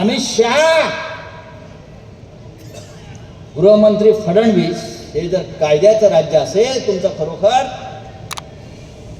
अमित शहा. गृहमंत्री फडणवीस हे जर कायद्याचं राज्य असेल तुमचं खरोखर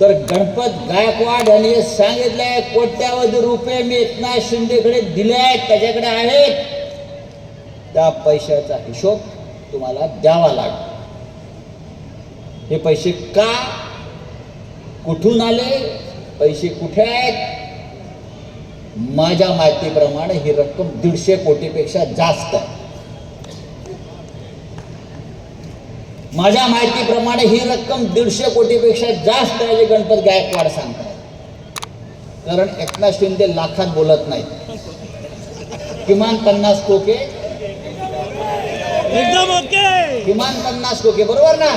तर गणपत गायकवाड यांनी हे सांगितलंय कोट्यावधी रुपये मी एकनाथ शिंदेकडे दिले आहेत त्याच्याकडे आहेत. त्या पैशाचा हिशोब तुम्हाला द्यावा लागेल. हे पैसे का? कुठून आले? पैसे कुठे आहेत? माझ्या माहितीप्रमाणे ही रक्कम दीडशे कोटीपेक्षा जास्त आहे. माझ्या माहितीप्रमाणे ही रक्कम दीडशे कोटीपेक्षा जास्त आहे जे गणपत गायकवाड सांगतात. कारण एकनाथ शिंदे लाखात बोलत नाहीत. किमान पन्नास कोके एकदम ओके! किमान पन्नास कोके बरोबर ना?